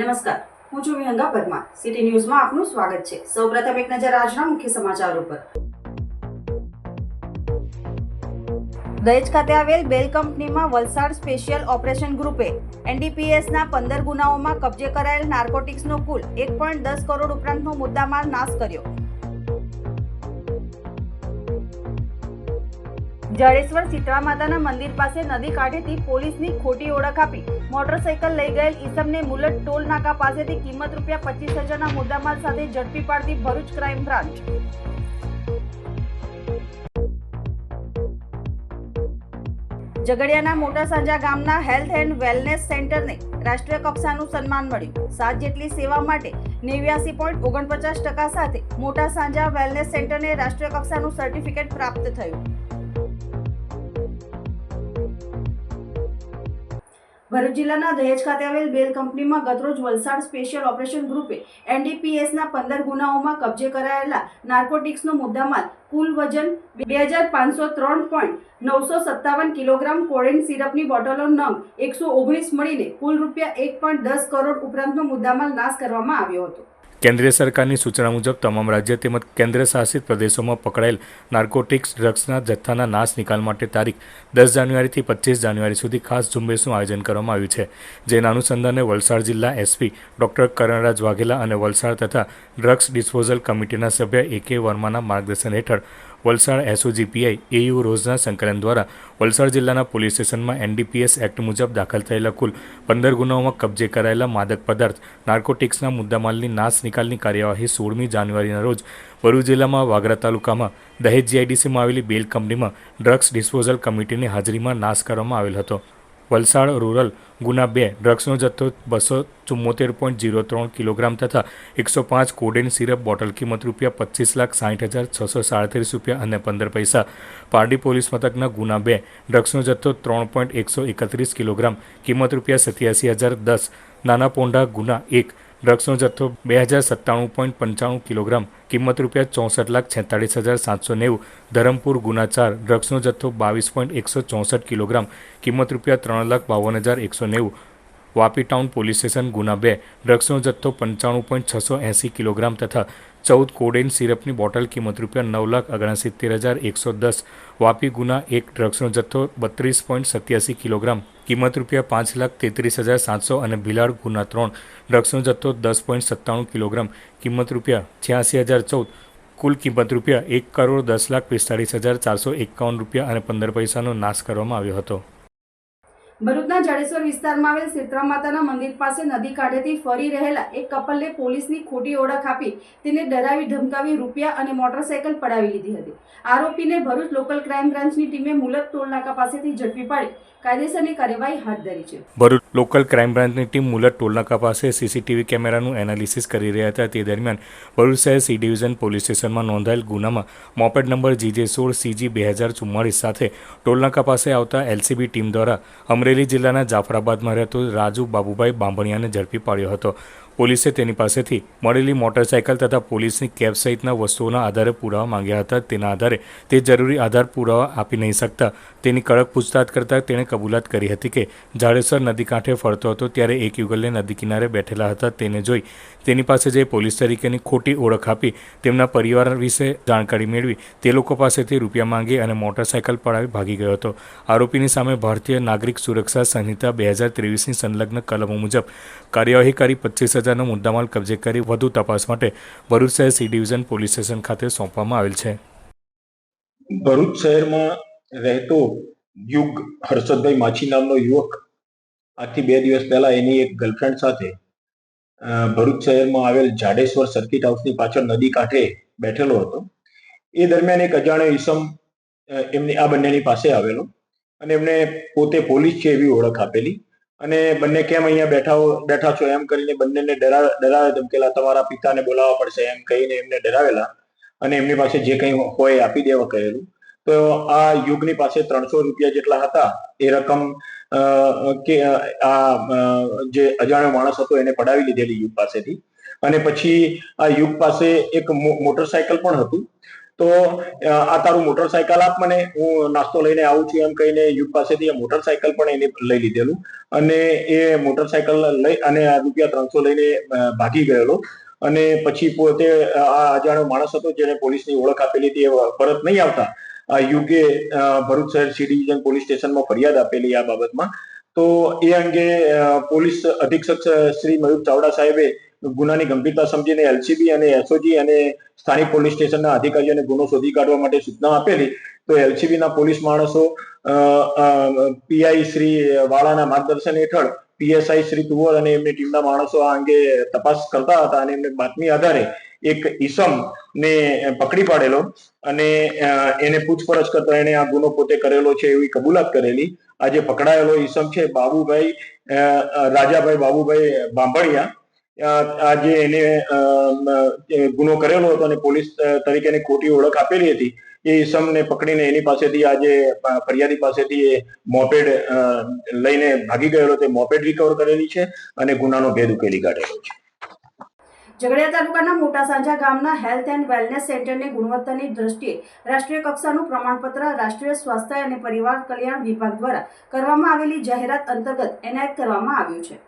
નમસ્કાર. હું છું વિહંગા પરમાર. સિટી ન્યૂઝમાં આપનું સ્વાગત છે. સૌપ્રથમ એક નજર આજના મુખ્ય સમાચારો પર. દહેજ ખાતે આવેલ બેલ કંપનીમાં વલસાડ સ્પેશિયલ ઓપરેશન ગ્રુપે એનડીપીએસના પંદર ગુનાઓમાં કબજે કરાયેલ નાર્કોટિક્સનો કુલ એક પોઈન્ટ દસ કરોડ ઉપરાંતનો મુદ્દામાલ નાશ કર્યો. જાડેશ્વર શીતળા માતાના મંદિર પાસે નદી કાંઠેથી પોલીસની ખોટી ઓળખ આપી. મોટરસાયકલ લઈ ગયેલ ઈસમને મુલટ ટોલ નાકા પાસેથી કિંમત રૂપિયા પચીસ હજારના મુદ્દામાલ સાથે ઝડપી પાડતી ભરૂચ ક્રાઇમ બ્રાન્ચ. ઝઘડિયાના મોટા સાંજા ગામના હેલ્થ એન્ડ વેલનેસ સેન્ટરને રાષ્ટ્રીય કક્ષાનું સન્માન મળ્યું. સાત જેટલી સેવા માટે નેવ્યાસી પોઈન્ટ ઓગણપચાસ ટકા સાથે મોટા સાંજા વેલનેસ સેન્ટરને રાષ્ટ્રીય કક્ષાનું સર્ટિફિકેટ પ્રાપ્ત થયું. ભરૂચ જિલ્લાના દહેજ ખાતે આવેલ બેલ કંપનીમાં ગતરોજ વલસાડ સ્પેશિયલ ઓપરેશન ગ્રુપે એનડીપીએસના પંદર ગુનાઓમાં કબજે કરાયેલા નાર્કોટિક્સનો મુદ્દામાલ કુલ વજન બે હજાર પાંચસો ત્રણ પોઈન્ટ નવસો સત્તાવન કિલોગ્રામ કોળેન સિરપની બોટલો નંગ એકસો ઓગણીસ મળીને કુલ રૂપિયા એક પોઈન્ટ દસ કરોડ ઉપરાંતનો મુદ્દામાલ નાશ કરવામાં આવ્યો હતો. કેન્દ્રીય સરકારની સૂચના મુજબ, તમામ રાજ્ય તેમજ કેન્દ્ર શાસિત પ્રદેશોમાં પકડાયેલ નાર્કોટિક્સ ડ્રગ્સના જથ્થાના નાશ નિકાલ માટે તારીખ દસ જાન્યુઆરીથી પચીસ જાન્યુઆરી સુધી ખાસ ઝુંબેશનું આયોજન કરવામાં આવ્યું છે. જેના અનુસંધાને વલસાડ જિલ્લા એસપી ડોક્ટર કરણરાજ વાઘેલા અને વલસાડ તથા ડ્રગ્સ ડિસ્પોઝલ કમિટીના સભ્ય એ કે વર્માના માર્ગદર્શન હેઠળ વલસાડ એસઓજી પીઆઈ એયુ રોઝના સંકલન દ્વારા વલસાડ જિલ્લાના પોલીસ સ્ટેશનમાં એનડીપીએસ એક્ટ મુજબ દાખલ થયેલા કુલ પંદર ગુનાઓમાં કબજે કરાયેલા માદક પદાર્થ, નાર્કોટિક્સના મુદ્દામાલની નાશ નિકાલની કાર્યવાહી સોળમી જાન્યુઆરીના રોજ ભરૂચ જિલ્લામાં વાગરા તાલુકામાં દહેજ જીઆઈડીસીમાં આવેલી બેલ કંપનીમાં ડ્રગ્સ ડિસ્પોઝલ કમિટીની હાજરીમાં નાશ કરવામાં આવેલ હતો. વલસાડ રૂરલ ગુના બે, ડ્રગ્સનો જથ્થો બસો ચુમ્મોતેર પોઈન્ટ જીરો ત્રણ કિલોગ્રામ તથા એકસો પાંચ કોડેન સિરપ બોટલ કિંમત રૂપિયા પચીસ લાખ સાઠ હજાર છસો સાડત્રીસ રૂપિયા અને પંદર પૈસા. પારડી પોલીસ મથકના ગુના બે, ડ્રગ્સનો જથ્થો ત્રણ પોઈન્ટ એકસો એકત્રીસ કિલોગ્રામ, કિંમત રૂપિયા સત્યાસી હજાર દસ. નાના પોંઢા ગુના એક ડ્રગ્સનો જથ્થો બે હજાર સત્તાણું પોઈન્ટ પંચાણું કિલોગ્રામ, કિંમત રૂપિયા ચોસઠ લાખ છેતાળીસ હજાર સાતસો નેવું, ધરમપુર ગુના ચાર ડ્રગ્સનો જથ્થો બાવીસ પોઈન્ટ એકસો ચોસઠ કિલોગ્રામ, કિંમત રૂપિયા ત્રણ લાખ બાવન હજાર એકસો નેવું. વાપી ટાઉન પોલીસ સ્ટેશન, ગુના બે, ડ્રગ્સનો જથ્થો પંચાણું પોઈન્ટ છસો એંસી કિલોગ્રામ તથા ચૌદ કોડેન સિરપની બોટલ કિંમત રૂપિયા નવ લાખ ઓગણસિત્તેર હજાર એકસો દસ. વાપી ગુના એક, ડ્રગ્સનો જથ્થો બત્રીસ પોઈન્ટ સત્યાસી કિલોગ્રામ કિંમત રૂપિયા પાંચ લાખ તેત્રીસ હજાર સાતસો અને ભિલાડ ગુના ત્રણ. ડ્રગ્સનો જથ્થો દસ પોઈન્ટ સત્તાણું કિલોગ્રામ. કિંમત રૂપિયા છ્યાસી હજાર ચૌદ. કુલ કિંમત રૂપિયા એક કરોડ દસ લાખ પિસ્તાળીસ હજાર ચારસો એકાવન રૂપિયા અને પંદર પૈસાનો નાશ કરવામાં આવ્યો હતો. ભરૂચના જાડેશ્વર વિસ્તારમાં આવેલ શીતળા માતાના મંદિર પાસે નદી કાંઠેથી ફરી રહેલા એક કપલને પોલીસની ખોટી ઓળખ આપી તેને ડરાવી, ધમકાવી, રૂપિયા અને મોટરસાયકલ પડાવી લીધી હતી. આરોપીને ભરૂચ લોકલ ક્રાઇમ બ્રાન્ચની ટીમે મુલત ટોલનાકા પાસેથી ઝડપી પાડી કાયદેસરની કાર્યવાહી હાથ ધરી છે. ભરૂચ લોકલ ક્રાઇમ બ્રાન્ચની ટીમ મુલત ટોલનાકા પાસે સીસીટીવી કેમેરાનું એનાલિસિસ કરી રહ્યા હતા. તે દરમિયાન ભરૂચ શહેર સી ડિવિઝન પોલીસ સ્ટેશનમાં નોંધાયેલ ગુનામાં મોપેડ નંબર જીજે સોળ સીજી બે હજાર ચુમ્માળીસ સાથે ટોલનાકા પાસે આવતા એલસીબી ટીમ દ્વારા અમરેલી જિલ્લાના જાફરાબાદમાં રહેતો રાજુ બાબુભાઈ બાંભણિયાને ઝડપી પાડ્યો હતો. પોલીસે તેની પાસેથી મળેલી મોટરસાયકલ તથા પોલીસની કેબ સહિતના વસ્તુઓના આધારે પુરાવા માંગ્યા હતા. તેના આધારે તે જરૂરી આધાર પુરાવા આપી નહીં શકતા. તેની કડક પૂછતાછ કરતાં તેણે કબૂલાત કરી હતી કે જાડેસર નદી કાંઠે ફરતો હતો ત્યારે એક યુગલને નદી કિનારે બેઠેલા હતા. તેને જોઈ તેની પાસે જઈ પોલીસ તરીકેની ખોટી ઓળખ આપી તેમના પરિવાર વિશે જાણકારી મેળવી તે લોકો પાસેથી રૂપિયા માંગી અને મોટરસાયકલ પડાવી ભાગી ગયો હતો. આરોપીની સામે ભારતીય નાગરિક સુરક્ષા સંહિતા બે હજાર ત્રેવીસની સંલગ્ન કલમો મુજબ કાર્યવાહી કરી પચીસ હજારનો મુદ્દામાલ કબજે કરી વધુ તપાસ માટે ભરૂચ શહેર સી ડિવિઝન પોલીસ સ્ટેશન ખાતે સોંપવામાં આવેલ છે. ભરૂચ શહેરમાં રહેતો યુગ હર્ષદભાઈ માછી નામનો યુવક આજથી બે દિવસ પહેલા એની એક ગર્લફ્રેન્ડ સાથે ભરૂચ શહેરમાં આવેલ જાડેશ્વર સર્કિટ હાઉસની પાછળ નદી કાંઠે બેઠેલો હતો. એ દરમિયાન એક અજાણ્યો ઈસમ એમની, આ બંનેની પાસે આવેલો અને એમને પોતે પોલીસ છે એવી ઓળખ આપેલી અને બંને કેમ અહીંયા બેઠા બેઠા છો એમ કરીને બંનેને ડરા, ડરાવે ધમકેલા, તમારા પિતાને બોલાવવા પડશે એમ કહીને એમને ડરાવેલા અને એમની પાસે જે કંઈ હોય આપી દેવા કહેલું. તો આ યુગની પાસે ત્રણસો રૂપિયા જેટલા હતા, એ રકમ કે આ જે અજાણ્યો માણસ હતો એને પડાવી લીધેલી યુગ પાસેથી. અને પછી આ યુગ પાસે એક મોટરસાયકલ પણ હતું. તો આ તારું મોટરસાયકલ આપ મને, હું નાસ્તો લઈને આવું છું એમ કહીને યુગ પાસેથી એ મોટરસાયકલ પણ એને લઈ લીધેલું. અને એ મોટરસાયકલ લઈ, અને આ રૂપિયા ત્રણસો લઈને ભાગી ગયેલો. અને પછી પોતે આ અજાણ્યો માણસ હતો જેને પોલીસની ઓળખ આપેલી હતી, એ પરત નહીં આવતા. યુગે ભરૂચ શહેર સી ડિવિઝન પોલીસ સ્ટેશનમાં ફરિયાદ આપેલી આ બાબતમાં. તો એ અંગે પોલીસ અધિક્ષક શ્રી મયુર ચાવડા સાહેબે ગુનાની ગંભીરતા સમજીને એલસીબી અને એસઓજી અને સ્થાનિક પોલીસ સ્ટેશનના અધિકારીઓને ગુનો શોધી કાઢવા માટે સૂચના આપેલી. તો એલસીબીના પોલીસ માણસો પીઆઈ શ્રી વાળાના માર્ગદર્શન હેઠળ પીએસઆઈ શ્રી તુવર અને એમની ટીમના માણસો આ અંગે તપાસ કરતા હતા અને એમને બાતમી આધારે એક ઈસમ ને પકડી પાડેલો અને એને પૂછપરછ કરતા એને આ ગુનો પોતે કરેલો છે એવી કબૂલાત કરેલી. આજે પકડાયેલો ઈસમ છે બાબુભાઈ રાજાભાઈ બાબુભાઈ બાંભણિયા. આજે એને ગુનો કરેલો હતો અને પોલીસ તરીકે એને ખોટી ઓળખ આપેલી હતી. એ ઈસમને પકડીને એની પાસેથી આજે ફરિયાદી પાસેથી એ મોપેડ લઈને ભાગી ગયેલો તે મોપેડ રિકવર કરેલી છે અને ગુનાનો ભેદ ઉકેલી કાઢેલો છે. ઝઘડિયા તાલુકાના મોટા સાંજા ગામના હેલ્થ એન્ડ વેલનેસ સેન્ટરને ગુણવત્તાની દ્રષ્ટિએ રાષ્ટ્રીય કક્ષાનું પ્રમાણપત્ર રાષ્ટ્રીય સ્વાસ્થ્ય અને પરિવાર કલ્યાણ વિભાગ દ્વારા કરવામાં આવેલી જાહેરાત અંતર્ગત એનાયત કરવામાં આવ્યું છે.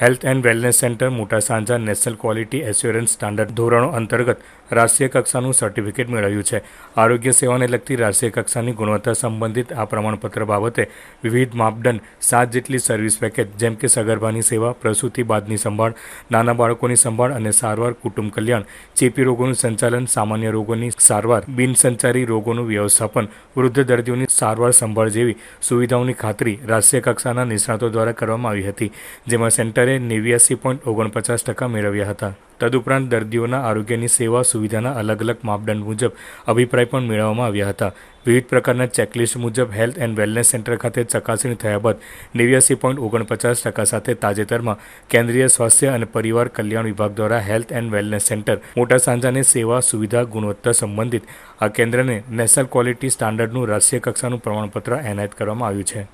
Health and wellness centre Mota Sanja national quality assurance standard ધોરણો અંતર્ગત રાષ્ટ્રીય કક્ષાનું સર્ટિફિકેટ મેળવ્યું છે. આરોગ્ય સેવાને લગતી રાષ્ટ્રીય કક્ષાની ગુણવત્તા સંબંધિત આ પ્રમાણપત્ર બાબતે વિવિધ માપદંડ, સાત જેટલી સર્વિસ પેકેજ, જેમ કે સગર્ભાની સેવા, પ્રસૂતિ, બાદની સંભાળ, નાના બાળકોની સંભાળ અને સારવાર, કુટુંબ કલ્યાણ, ચેપી રોગોનું સંચાલન, સામાન્ય રોગોની સારવાર, બિનસંચારી રોગોનું વ્યવસ્થાપન, વૃદ્ધ દર્દીઓની સારવાર સંભાળ જેવી સુવિધાઓની ખાતરી રાષ્ટ્રીય કક્ષાના નિષ્ણાતો દ્વારા કરવામાં આવી હતી. જેમાં સેન્ટરે સરકારે નેવ્યાસી પોઈન્ટ ઓગણપચાસ ટકા મેળવ્યા હતા. તદુપરાંત દર્દીઓના આરોગ્યની સેવા સુવિધાના અલગ અલગ માપદંડ મુજબ અભિપ્રાય પણ મેળવવામાં આવ્યા હતા. વિવિધ પ્રકારના ચેકલિસ્ટ મુજબ હેલ્થ એન્ડ વેલનેસ સેન્ટર ખાતે ચકાસણી થયા બાદ નેવ્યાસી પોઈન્ટ ઓગણપચાસ ટકા સાથે તાજેતરમાં કેન્દ્રીય સ્વાસ્થ્ય અને પરિવાર કલ્યાણ વિભાગ દ્વારા હેલ્થ એન્ડ વેલનેસ સેન્ટર, મોટા સાંજાની સેવા સુવિધા ગુણવત્તા સંબંધિત આ કેન્દ્રને નેશનલ ક્વોલિટી સ્ટાન્ડર્ડનું રાષ્ટ્રીય કક્ષાનું પ્રમાણપત્ર એનાયત કરવામાં આવ્યું છે.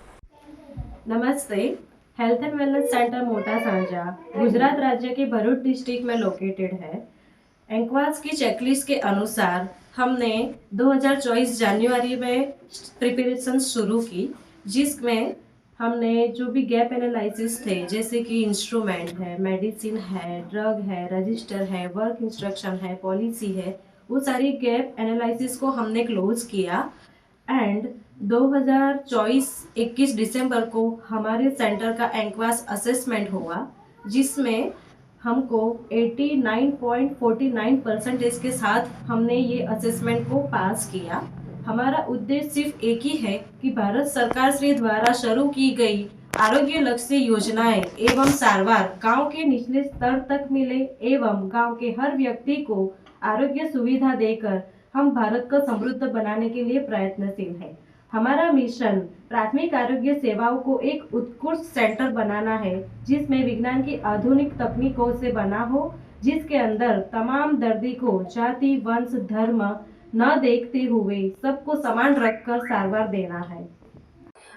નમસ્તે. Health and wellness centre Mota Sanja Gujarat राज्य के भरूच डिस्ट्रिक्ट में लोकेटेड है। एंक्वास की चेकलिस्ट के अनुसार हमने 2024 जनवरी में प्रिपरेशन शुरू की, जिसमें हमने जो भी गैप एनालिसिस थे, जैसे कि इंस्ट्रूमेंट है मेडिसिन है ड्रग है रजिस्टर है वर्क इंस्ट्रक्शन है पॉलिसी है, वो सारी गैप एनालिसिस को हमने क्लोज किया। एंड 2024-21 दिसंबर को हमारे सेंटर का एंक्वास असेसमेंट हुआ, जिसमें हमको 89.49 परसेंटेज के साथ हमने ये असेसमेंट को पास किया। हमारा उद्देश्य सिर्फ़ एक ही है कि भारत सरकार श्री द्वारा शुरू की गई आरोग्य लक्ष्य योजनाएँ एवं सारवार गाँव के निचले स्तर तक मिले एवं गाँव के हर व्यक्ति को आरोग्य सुविधा देकर हम भारत को समृद्ध बनाने के लिए प्रयत्नशील है। हमारा मिशन प्राथमिक आरोग्य सेवाओं को एक उत्कृष्ट सेंटर बनाना है, जिसमें विज्ञान की आधुनिक तकनीकों से बना हो, जिसके अंदर तमाम दर्दी को जाति, वंश, धर्म न देखते हुए सबको समान रखकर सारवार देना है।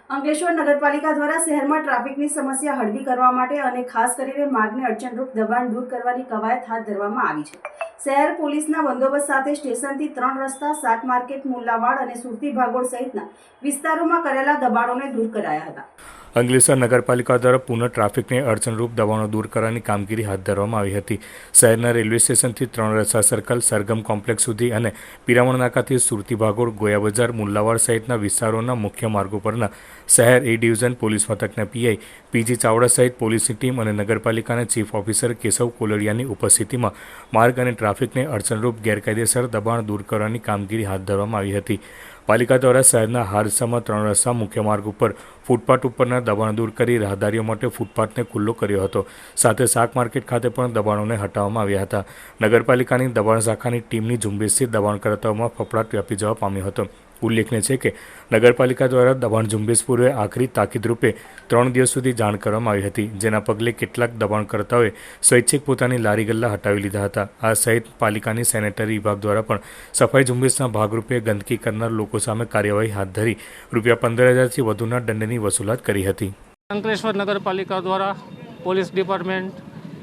અંકલેશ્વર નગરપાલિકા દ્વારા શહેરમાં ટ્રાફિકની સમસ્યા હળવી કરવા માટે અને ખાસ કરીને માર્ગને અડચણરૂપ દબાણ દૂર કરવાની કવાયત હાથ ધરવામાં આવી છે. શહેર પોલીસના બંદોબસ્ત સાથે સ્ટેશનથી ત્રણ રસ્તા સાત માર્કેટ, મુલ્લાવાડ અને સુરતી ભાગોળ સહિતના વિસ્તારોમાં કરેલા દબાણોને દૂર કરાયા હતા. અંકલેશ્વર નગરપાલિકા દ્વારા પુનઃ ટ્રાફિકને અડચણરૂપ દબાણો દૂર કરવાની કામગીરી હાથ ધરવામાં આવી હતી. શહેરના રેલવે સ્ટેશનથી ત્રણ રસ્તા સર્કલ, સરગમ કોમ્પ્લેક્સ સુધી અને પિરામણ નાકાથી સુરતી ભાગોળ ગોયા બજાર મુલ્લાવાડ સહિતના વિસ્તારોના મુખ્ય માર્ગો પરના શહેર એ ડિવિઝન, પોલીસ મથકના પીઆઈ પીજી ચાવડા સહિત પોલીસની ટીમ અને નગરપાલિકાના ચીફ ઓફિસર કેશવ કોલડિયાની ઉપસ્થિતિમાં માર્ગ અને ટ્રાફિકને અડચણરૂપ ગેરકાયદેસર દબાણ દૂર કરવાની કામગીરી હાથ ધરવામાં આવી હતી. પાલિકા દ્વારા શહેરના હારસામાં ત્રણ રસ્તા મુખ્ય માર્ગ ઉપર ફૂટપાથ ઉપરના દબાણ દૂર કરી રાહદારીઓ માટે ફૂટપાથને ખુલ્લો કર્યો હતો. સાથે શાક માર્કેટ ખાતે પણ દબાણોને હટાવવામાં આવ્યા હતા. નગરપાલિકાની દબાણ શાખાની ટીમની ઝુંબેશથી દબાણકર્તાઓમાં ફફડાટ વ્યાપી જવા પામ્યો હતો. ઉલ્લેખનીય છે કે નગરપાલિકા દ્વારા દબાણ ઝુંબેશ પૂર્વે આખરી તાકીદ રૂપે ત્રણ દિવસ સુધી જાણ કરવામાં આવી હતી, જેના પગલે કેટલાક દબાણકર્તાઓએ સ્વૈચ્છિક પોતાની લારી ગલ્લા હટાવી લીધા હતા. આ સહિત પાલિકાની સેનેટરી વિભાગ દ્વારા પણ સફાઈ ઝુંબેશના ભાગરૂપે ગંદકી કરનાર લોકો સામે કાર્યવાહી હાથ ધરી રૂપિયા પંદર હજારથી વધુના દંડની વસૂલાત કરી હતી. અંકલેશ્વર નગરપાલિકા દ્વારા પોલીસ ડિપાર્ટમેન્ટ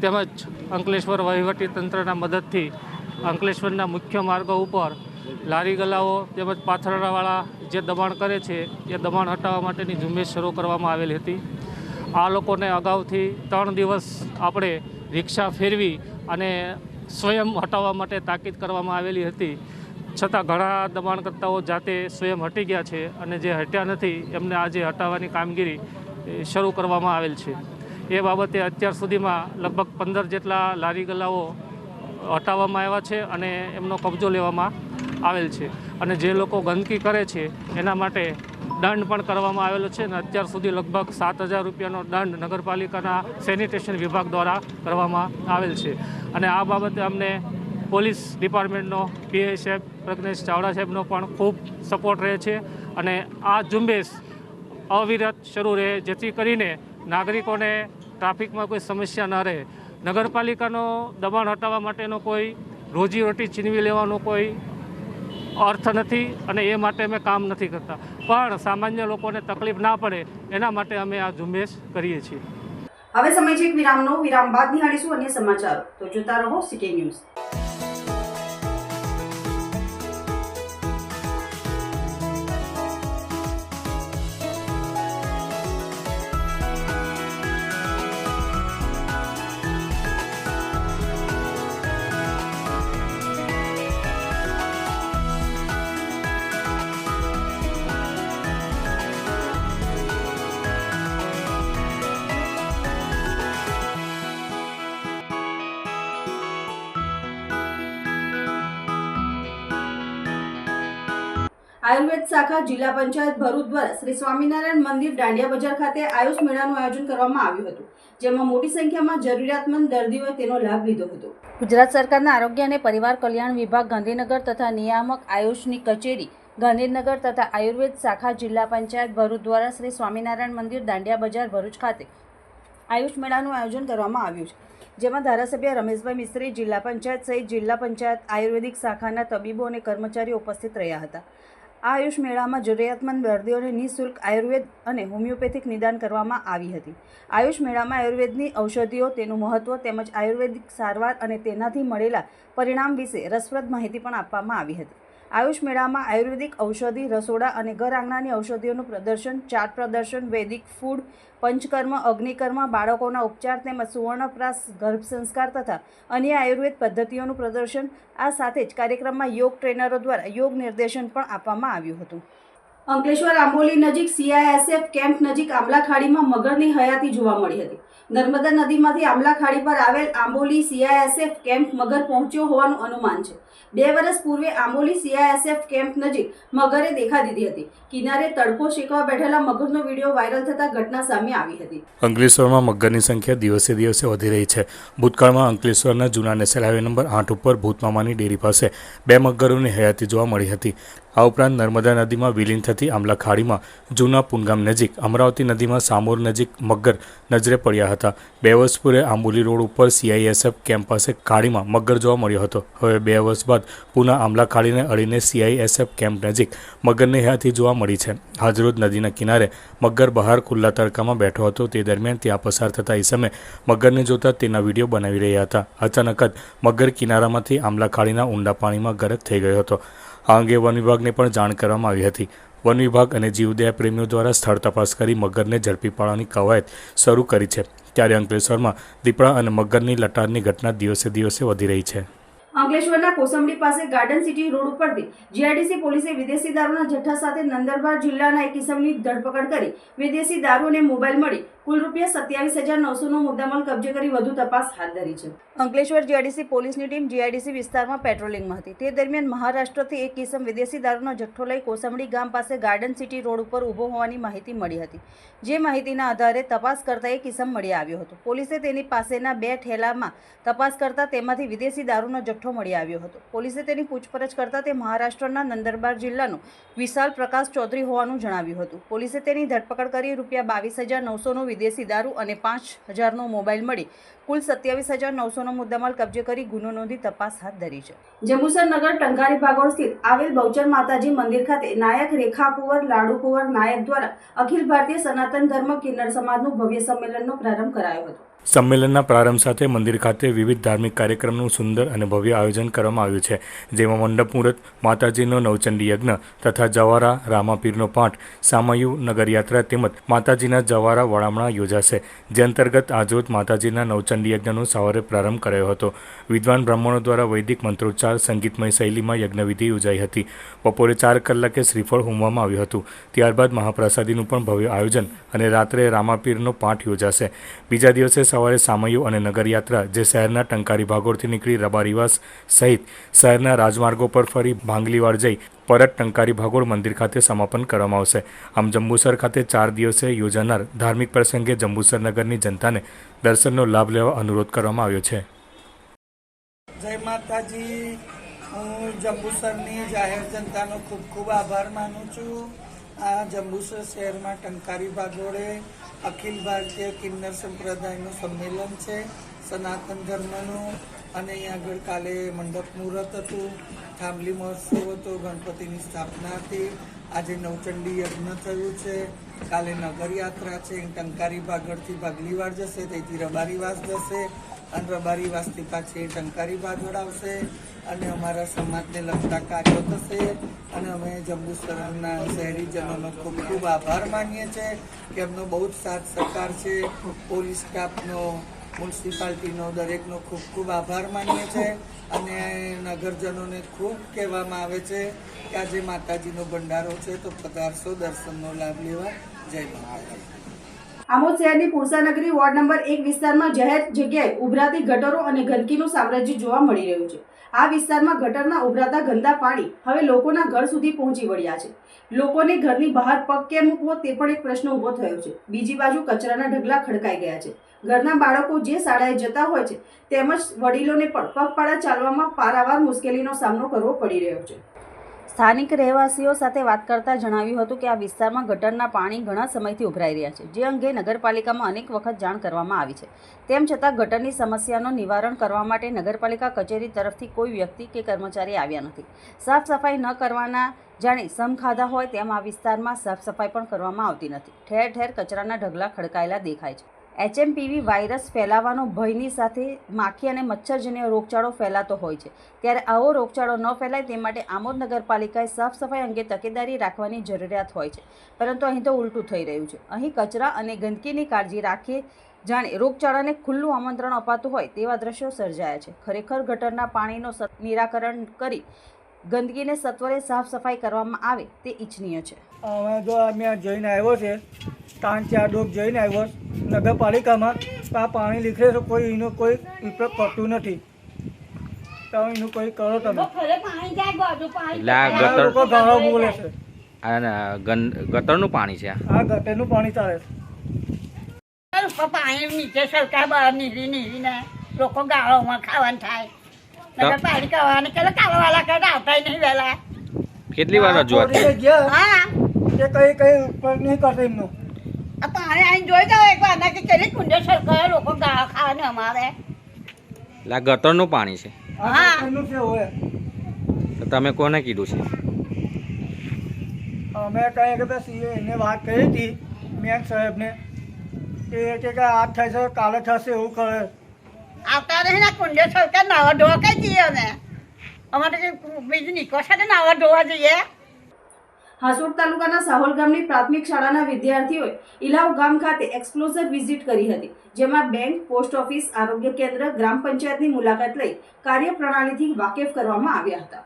તેમજ અંકલેશ્વર વહીવટી તંત્રના મદદથી અંકલેશ્વરના મુખ્ય માર્ગો ઉપર લારી ગલાઓ તેમજ પાથરણાવાળા જે દબાણ કરે છે, એ દબાણ હટાવવા માટેની ઝુંબેશ શરૂ કરવામાં આવેલી હતી. આ લોકોને અગાઉથી ત્રણ દિવસ આપણે રિક્ષા ફેરવી અને સ્વયં હટાવવા માટે તાકીદ કરવામાં આવેલી હતી. છતાં ઘણા દબાણકર્તાઓ જાતે સ્વયં હટી ગયા છે અને જે હટ્યા નથી, એમને આજે હટાવવાની કામગીરી શરૂ કરવામાં આવેલ છે. એ બાબતે અત્યાર સુધીમાં લગભગ પંદર જેટલા લારી ગલાઓ હટાવવામાં આવ્યા છે અને એમનો કબજો લેવામાં આવેલ છે. અને જે લોકો ગંદકી કરે છે, એના માટે દંડ પણ કરવામાં આવેલો છે અને અત્યાર સુધી લગભગ સાત હજાર રૂપિયાનો દંડ નગરપાલિકાના સેનિટેશન વિભાગ દ્વારા કરવામાં આવેલ છે. અને આ બાબતે અમને પોલીસ ડિપાર્ટમેન્ટનો પીઆઈ સાહેબ, પ્રજ્ઞેશ ચાવડા સાહેબનો પણ ખૂબ સપોર્ટ રહે છે. અને આ ઝુંબેશ અવિરત શરૂ રહે, જેથી કરીને નાગરિકોને ટ્રાફિકમાં કોઈ સમસ્યા ન રહે. નગરપાલિકાનો દબાણ હટાવવા માટેનો કોઈ રોજીરોટી છીનવી લેવાનો કોઈ અર્થ નથી અને એ માટે અમે કામ નથી કરતા. પણ સામાન્ય લોકોને તકલીફ ના પડે એના માટે અમે આ ઝુંબેશ કરીએ છીએ. હવે સમય છે વિરામનો. વિરામ બાદ નિહાળીશું અન્ય સમાચારો. તો જોતા રહો સિટી ન્યૂઝ. શાખા જિલ્લા પંચાયત ભરૂચ દ્વારા શ્રી સ્વામિનારાયણ મંદિર દાંડિયા બજાર ખાતે આયુષ મેળાનું આયોજન કરવામાં આવ્યું હતું, જેમાં મોટી સંખ્યામાં જરૂરિયાતમંદ દર્દીઓએ તેનો લાભ લીધો હતો. ગુજરાત સરકારના આરોગ્ય અને પરિવાર કલ્યાણ વિભાગ ગાંધીનગર તથા નિયામક આયુષની કચેરી ગાંધીનગર તથા આયુર્વેદ શાખા જિલ્લા પંચાયત ભરૂચ દ્વારા શ્રી સ્વામિનારાયણ મંદિર દાંડિયા બજાર ભરૂચ ખાતે આયુષ મેળાનું આયોજન કરવામાં આવ્યું છે, જેમાં ધારાસભ્ય રમેશભાઈ મિસ્ત્રી, જિલ્લા પંચાયત સહિત જિલ્લા પંચાયત આયુર્વેદિક શાખાના તબીબો અને કર્મચારીઓ ઉપસ્થિત રહ્યા હતા. આ આયુષ મેળામાં જરૂરિયાતમંદ દર્દીઓને નિઃશુલ્ક આયુર્વેદ અને હોમિયોપેથિક નિદાન કરવામાં આવી હતી. આયુષ મેળામાં આયુર્વેદની ઔષધિઓ, તેનું મહત્ત્વ તેમજ આયુર્વેદિક સારવાર અને તેનાથી મળેલા પરિણામ વિશે રસપ્રદ માહિતી પણ આપવામાં આવી હતી. આયુષ મેળામાં આયુર્વેદિક ઔષધિ, રસોડા અને ઘર આંગણાની ઔષધિઓનું પ્રદર્શન, ચાટ પ્રદર્શન, વૈદિક ફૂડ, પંચકર્મ, અગ્નિકર્મ, બાળકોના ઉપચાર તેમજ સુવર્ણપ્રાસ, ગર્ભ સંસ્કાર તથા અન્ય આયુર્વેદ પદ્ધતિઓનું પ્રદર્શન. આ સાથે જ કાર્યક્રમમાં યોગ ટ્રેનરો દ્વારા યોગ નિર્દેશન પણ આપવામાં આવ્યું હતું. અંકલેશ્વર આંબોલી નજીક સીઆઈએસએફ કેમ્પ નજીક આંબલા ખાડીમાં મગરની હયાતી જોવા મળી હતી. નર્મદા નદીમાંથી આંબલા ખાડી પર આવેલ આંબોલી સીઆઈએસએફ કેમ્પ મગર પહોંચ્યો હોવાનું અનુમાન છે. બે વર્ષ પૂર્વે આંબોલી સીઆઈએસએફ કેમ્પ નજીક મગરે દેખા દીધી હતી. કિનારે તડકો શેકવા બેઠેલા મગરનો વીડિયો વાયરલ થતા ઘટના સામે આવી હતી. અંકલેશ્વરમાં મગરની સંખ્યા દિવસે દિવસે વધી રહી છે. ભૂતકાળમાં અંકલેશ્વરના જૂના નેશનલ હાઈવે નંબર આઠ ઉપર ભૂતમામાની ડેરી પાસે બે મગરોની હયાતી જોવા મળી હતી. આ ઉપરાંત નર્મદા નદીમાં વિલીન થતી આમલા ખાડીમાં જૂના પુનગામ નજીક, અમરાવતી નદીમાં સામોર નજીક મગર નજરે પડ્યા હતા. બે વર્ષ પૂર્વે આંબોલી રોડ ઉપર સીઆઈએસએફ કેમ્પ પાસે ખાડીમાં મગર જોવા મળ્યો હતો. હવે બે વર્ષ બાદ પુના આમલા ખાડીને અડીને સીઆઈએસએફ કેમ્પ નજીક મગરની હયાતી જોવા મળી છે. હાજરોજ નદીના કિનારે મગર બહાર ખુલ્લા તડકામાં બેઠો હતો. તે દરમિયાન ત્યાં પસાર થતા ઈસમે મગરને જોતા તેના વીડિયો બનાવી રહ્યા હતા. અચાનક જ મગર કિનારામાંથી આમલા ખાડીના ઊંડા પાણીમાં ગરક થઈ ગયો હતો. આ અંગે વન વિભાગને પણ જાણ કરવામાં આવી હતી. વન વિભાગ અને જીવદયા પ્રેમીઓ દ્વારા સ્થળ તપાસ કરી મગરને ઝડપી પાડવાની કવાયત શરૂ કરી છે. ત્યારે અંકલેશ્વરમાં દીપડા અને મગરની લટારની ઘટના દિવસે દિવસે વધી રહી છે. અંકલેશ્વરના કોસંબડી પાસે ગાર્ડન સિટી રોડ ઉપરથી જીઆઈડીસી પોલીસે વિદેશી દારૂના જથ્થા સાથે નંદરબાર જિલ્લાના એક કિસમની ધરપકડ કરી વિદેશી દારૂ અને મોબાઈલ મળી કુલ રૂપિયા સત્યાવીસ હજાર નવસોનો મુદ્દામાલ કબજે કરી વધુ તપાસ હાથ ધરી છે. અંકલેશ્વર જીઆઈડીસી પોલીસની ટીમ જીઆઈડીસી વિસ્તારમાં પેટ્રોલિંગમાં હતી. તે દરમિયાન મહારાષ્ટ્રથી એક કિસમ વિદેશી દારૂનો જથ્થો લઈ કોસંબડી ગામ પાસે ગાર્ડન સિટી રોડ ઉપર ઊભો હોવાની માહિતી મળી હતી. જે માહિતીના આધારે તપાસ કરતા એ કિસમ મળી આવ્યો હતો. પોલીસે તેની પાસેના બે ઠેલામાં તપાસ કરતા તેમાંથી વિદેશી દારૂનો જથ્થો મળી આવ્યો હતો. પોલીસે તેની પૂછપરછ કરતા તે મહારાષ્ટ્રના નંદરબાર જિલ્લાનો વિશાલ પ્રકાશ ચૌધરી હોવાનું જણાવ્યું હતું. પોલીસે તેની ધરપકડ કરી રૂપિયા બાવીસ હજાર નવસોનો વિદેશી દારૂ અને પાંચ હજારનો મોબાઈલ મળી. કુલ સત્યાવીસ હજાર નવસોનો મુદ્દામાલ કબજે કરી ગુનો નોંધી તપાસ હાથ ધરી છે. જંબુસર નગર ટંકારી ભાગોળ સ્થિત આવેલ બહુચર માતાજી મંદિર ખાતે નાયક રેખા કુંવર, લાડુ કુંવર નાયક દ્વારા અખિલ ભારતીય સનાતન ધર્મ કિન્નર સમાજનું ભવ્ય સંમેલનનો પ્રારંભ કરાયો હતો. સંમેલનના પ્રારંભ સાથે મંદિર ખાતે વિવિધ ધાર્મિક કાર્યક્રમનું સુંદર અને ભવ્ય આયોજન કરવામાં આવ્યું છે. જેમાં મંડપ મુહૂર્ત, માતાજીનો નવચંડી યજ્ઞ તથા જવારા, રામાપીરનો પાઠ, સામયુ નગરયાત્રા તેમજ માતાજીના જવારા વળામણા યોજાશે. જે અંતર્ગત આજોત માતાજીના નવચંડી યજ્ઞનો સવારે પ્રારંભ કરાયો હતો. વિદ્વાન બ્રાહ્મણો દ્વારા વૈદિક મંત્રોચ્ચાર, સંગીતમય શૈલીમાં યજ્ઞવિધિ યોજાઈ હતી. બપોરે ચાર કલાકે શ્રીફળ હોમવામાં આવ્યું હતું. ત્યારબાદ મહાપ્રસાદીનું પણ ભવ્ય આયોજન અને રાત્રે રામાપીરનો પાઠ યોજાશે. બીજા દિવસે સવારે સામયું અને નગરયાત્રા, જે શહેરના ટંકારી ભાગોળથી નીકળી રબારીવાસ સહિત શહેરના રાજમાર્ગો પર ફરી ભાંગલીવાડ જઈ પરત ટંકારી ભાગોળ મંદિર ખાતે સમાપન કરવામાં આવશે. આમ જંબુસર ખાતે ચાર દિવસે યોજાનાર ધાર્મિક પ્રસંગે જંબુસર નગરની જનતાને દર્શનનો લાભ લેવા અનુરોધ કરવામાં આવ્યો છે. જય માતાજી. હું જંબુસરની જાહેર જનતાનો ખૂબ ખૂબ આભાર માનું છું. આ જંબુસર શહેરમાં ટંકારી ભાગોળે અખિલ ભારતીય કિન્નર સંપ્રદાયનું સંમેલન છે. સનાતન ધર્મનું અને અહીં આગળ કાલે મંડપ મુહૂર્ત હતું. થાંભલી મહોત્સવ હતો, ગણપતિની સ્થાપના હતી. આજે નવચંડી યજ્ઞ થયું છે. કાલે નગરયાત્રા છે. ટંકારી ભાગળથી ભાગલીવાડ જશે તેથી રબારીવાસ જશે અને રબારીવાસથી પાછી ટંકારી ભાગળ આવશે અને અમારા સમાજને લગતા કાર્યો થશે. અને અમે જંબુસરના શહેરીજનોનો ખૂબ ખૂબ આભાર માનીએ છીએ કે એમનો બહુ જ સાથ સહકાર છે. પોલીસ સ્ટાફનો, મ્યુનિસિપાલિટીનો દરેકનો ખૂબ ખૂબ આભાર માનીએ છીએ અને નગરજનોને ખૂબ કહેવામાં આવે છે કે આજે માતાજીનો ભંડારો છે તો પધારશો, દર્શનનો લાભ લેવા. જય મહારાજ આમોદ શહેરની પુરસાનગરી વોર્ડ નંબર એક વિસ્તારમાં જાહેર જગ્યાએ ઉભરાતી ગટરો અને ગંદકીનું સામ્રાજ્ય જોવા મળી રહ્યું છે. આ વિસ્તારમાં ગટરના ઉભરાતા ગંદા પાણી હવે લોકોના ઘર સુધી પહોંચી વળ્યા છે. લોકોને ઘરની બહાર પગ કેમ મૂકવો તે પણ એક પ્રશ્ન ઊભો થયો છે. બીજી બાજુ કચરાના ઢગલા ખડકાઈ ગયા છે. ઘરના બાળકો જે શાળાએ જતા હોય છે, તેમજ વડીલોને પણ પગપાળા ચાલવામાં પારાવાર મુશ્કેલીનો સામનો કરવો પડી રહ્યો છે. સ્થાનિક રહેવાસીઓ સાથે વાત કરતા જણાવ્યું હતું કે આ વિસ્તારમાં ગટરના પાણી ઘણા સમયથી ઉભરાઈ રહ્યા છે, જે અંગે નગરપાલિકામાં અનેક વખત જાણ કરવામાં આવી છે. તેમ છતાં ગટરની સમસ્યાનું નિવારણ કરવા માટે નગરપાલિકા કચેરી તરફથી કોઈ વ્યક્તિ કે કર્મચારી આવ્યા નથી. સાફ સફાઈ ન કરવાના જાણે સમ ખાધા હોય તેમ આ વિસ્તારમાં સાફ સફાઈ પણ કરવામાં આવતી નથી. ઠેર ઠેર કચરાના ઢગલા ખડકાયેલા દેખાય છે. એચએમપીવી વાયરસ ફેલાવાનો ભયની સાથે માખી અને મચ્છરજન્ય રોગચાળો ફેલાતો હોય છે. ત્યારે આવો રોગચાળો ન ફેલાય તે માટે આમોદ નગરપાલિકાએ સાફ સફાઈ અંગે તકેદારી રાખવાની જરૂરિયાત હોય છે. પરંતુ અહીં તો ઉલટું થઈ રહ્યું છે. અહીં કચરા અને ગંદકીની કાળજી રાખીએ, જાણે રોગચાળાને ખુલ્લું આમંત્રણ અપાતું હોય તેવા દ્રશ્યો સર્જાયા છે. ખરેખર ગટરના પાણીનો નિરાકરણ કરી ગંદકીને સત્વરે સાફ સફાઈ કરવામાં આવે તે ઈચ્છનીય છે. અમે જો અમે જઈને આવ્યો છે ત્રણ ચાર ડોક જઈને આવ્યો નગરપાલિકામાં આ પાણી નીકળે છે કોઈ એનો કોઈ ઉપયોગ કરતું નથી. તો એનું કોઈ કરો તમે. એટલે આ આ ગટર લોકો ગાળો બોલે છે. આ ગટરનું પાણી છે આ. આ ગટરનું પાણી ચાલે છે. પાણી નીચે સરકાર બહાર નીકળી નીકળીને લોકો ગાળોમાં ખાવાનું થાય. કેટલી વાર રજૂઆત કે કઈ કઈ ઉપર નહીં કરતા એમનું. આ પાણી આવીને જોઈ જાવ એક વાર ના કે કેટલી કુંડે સરકાર લોકો ગાળો ને અમારે. આ ગટરનું પાણી છે. હા. એનું છે હોય તમે કોને કીધું છે? અમે કઈ કે પછી એને વાત કરી હતી મેન સાહેબને. કે કે કે આ થશે કાલે થશે એવું કરે આવતા ના કુંડે સરકાર નાવા ધોવા કઈ જઈએ અમે? અમારે બીજી નીકળો છે નાવા ધોવા જઈએ. હાસોડ તાલુકાના સાહોલ ગામની પ્રાથમિક શાળાના વિદ્યાર્થીઓએ ઇલાવ ગામ ખાતે એક્સપ્લોઝર વિઝિટ કરી હતી, જેમાં બેંક, પોસ્ટ ઓફિસ, આરોગ્ય કેન્દ્ર, ગ્રામ પંચાયતની મુલાકાત લઈ કાર્યપ્રણાલીથી વાકેફ કરવામાં આવ્યા હતા.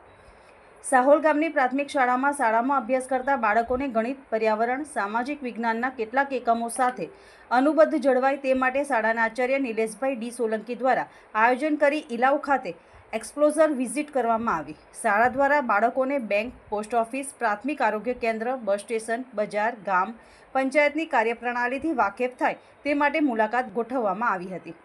સાહોલ ગામની પ્રાથમિક શાળામાં શાળામાં અભ્યાસ કરતા બાળકોને ગણિત, પર્યાવરણ, સામાજિક વિજ્ઞાનના કેટલાક એકમો સાથે અનુબદ્ધ જળવાય તે માટે શાળાના આચાર્ય નિલેશભાઈ ડી સોલંકી દ્વારા આયોજન કરી ઇલાવ ખાતે એક્સપ્લોઝર વિઝિટ કરવામાં આવી. શાળા દ્વારા બાળકોને બેંક, પોસ્ટ ઓફિસ, પ્રાથમિક આરોગ્ય કેન્દ્ર, બસ સ્ટેશન, બજાર, ગામ, પંચાયતની કાર્યપ્રણાલીથી વાકેફ થાય તે માટે મુલાકાત ગોઠવવામાં આવી હતી.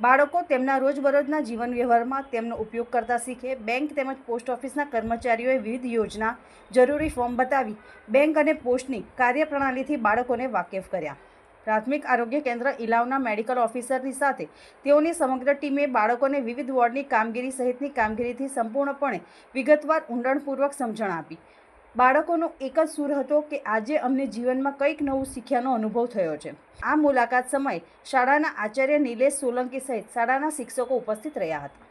બાળકો તેમના રોજબરોજના જીવન વ્યવહારમાં તેમનો ઉપયોગ કરતા શીખે. બેંક તેમજ પોસ્ટ ઓફિસના કર્મચારીઓએ વિવિધ યોજના, જરૂરી ફોર્મ બતાવી, બેંક અને પોસ્ટની કાર્યપ્રણાલીથી બાળકોને વાકેફ કર્યા. પ્રાથમિક આરોગ્ય કેન્દ્ર ઇલાવના મેડિકલ ઓફિસરની સાથે તેઓની સમગ્ર ટીમે બાળકોને વિવિધ વોર્ડની કામગીરી સહિતની કામગીરીથી સંપૂર્ણપણે વિગતવાર ઊંડાણપૂર્વક સમજણ આપી. બાળકોનો એક જ સૂર હતો કે આજે અમને જીવનમાં કંઈક નવું શીખ્યાનો અનુભવ થયો છે. આ મુલાકાત સમયે શાળાના આચાર્ય નિલેશ સોલંકી સહિત શાળાના શિક્ષકો ઉપસ્થિત રહ્યા હતા.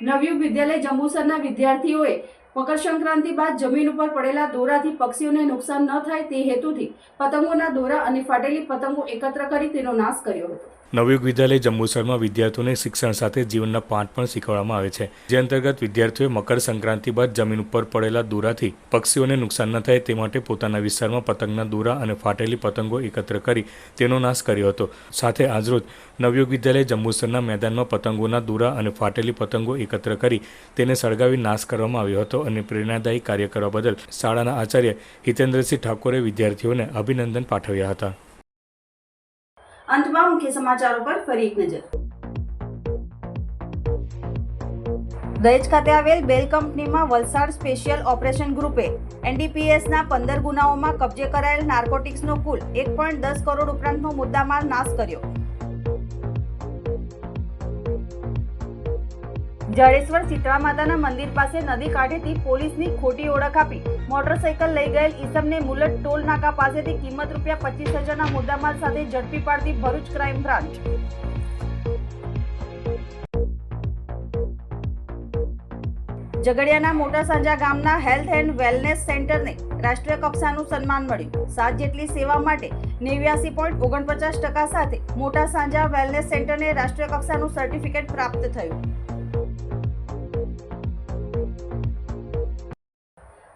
નવયુગ વિદ્યાલય જંબુસરના વિદ્યાર્થીઓએ મકર સંક્રાંતિ બાદ જમીન ઉપર પડેલા દોરાથી પક્ષીઓને નુકસાન ન થાય તે હેતુથી પતંગોના દોરા અને ફાટેલી પતંગો એકત્ર કરી તેનો નાશ કર્યો હતો. નવયુગ વિદ્યાલય જંબુસરમાં વિદ્યાર્થીઓને શિક્ષણ સાથે જીવનના પાઠ પણ શીખવવામાં આવે છે. જે અંતર્ગત વિદ્યાર્થીઓએ મકર સંક્રાંતિ બાદ જમીન ઉપર પડેલા દોરાથી પક્ષીઓને નુકસાન ન થાય તે માટે પોતાના વિસ્તારમાં પતંગના દોરા અને ફાટેલી પતંગો એકત્ર કરી તેનો નાશ કર્યો હતો. સાથે આજરોજ નવયુગ વિદ્યાલય જંબુસરના મેદાનમાં પતંગોના દૂરા અને ફાટેલી પતંગો એકત્ર કરી તેને સળગાવી નાશ કરવામાં આવ્યો હતો અને પ્રેરણાદાયી કાર્ય કરવા બદલ શાળાના આચાર્ય હિતેન્દ્રસિંહ ઠાકોરે વિદ્યાર્થીઓને અભિનંદન પાઠવ્યા હતા. અંતમાં મુખ્ય સમાચારો પર ફરી એક નજર. દહેજ ખાતે આવેલ બેલ કંપનીમાં વલસાડ સ્પેશિયલ ઓપરેશન ગ્રુપે એનડીપીએસના પંદર ગુનાઓમાં કબજે કરાયેલ નાર્કોટિક્સનો કુલ એક પોઈન્ટ દસ કરોડ ઉપરાંતનો મુદ્દામાલ નાશ કર્યો. જડેશ્વર શીતળા માતાના મંદિર પાસે નદી કાંઠેથી પોલીસની ખોટી ઓળખ આપી. મોટરસાયકલ લઈ ગયેલ ઈસમને મુલટ ટોલ નાકા પાસેથી કિંમત રૂપિયા પચીસ હજારના મુદ્દામાલ સાથે ઝડપી પાડતી ભરૂચ ક્રાઇમ બ્રાન્ચ. ઝઘડિયાના મોટા સાંજા ગામના હેલ્થ એન્ડ વેલનેસ સેન્ટરને રાષ્ટ્રીય કક્ષાનું સન્માન મળ્યું. સાત જેટલી સેવા માટે નેવ્યાસી પોઈન્ટ ઓગણપચાસ ટકા સાથે મોટા સાંજા વેલનેસ સેન્ટરને રાષ્ટ્રીય કક્ષાનું સર્ટિફિકેટ પ્રાપ્ત થયું.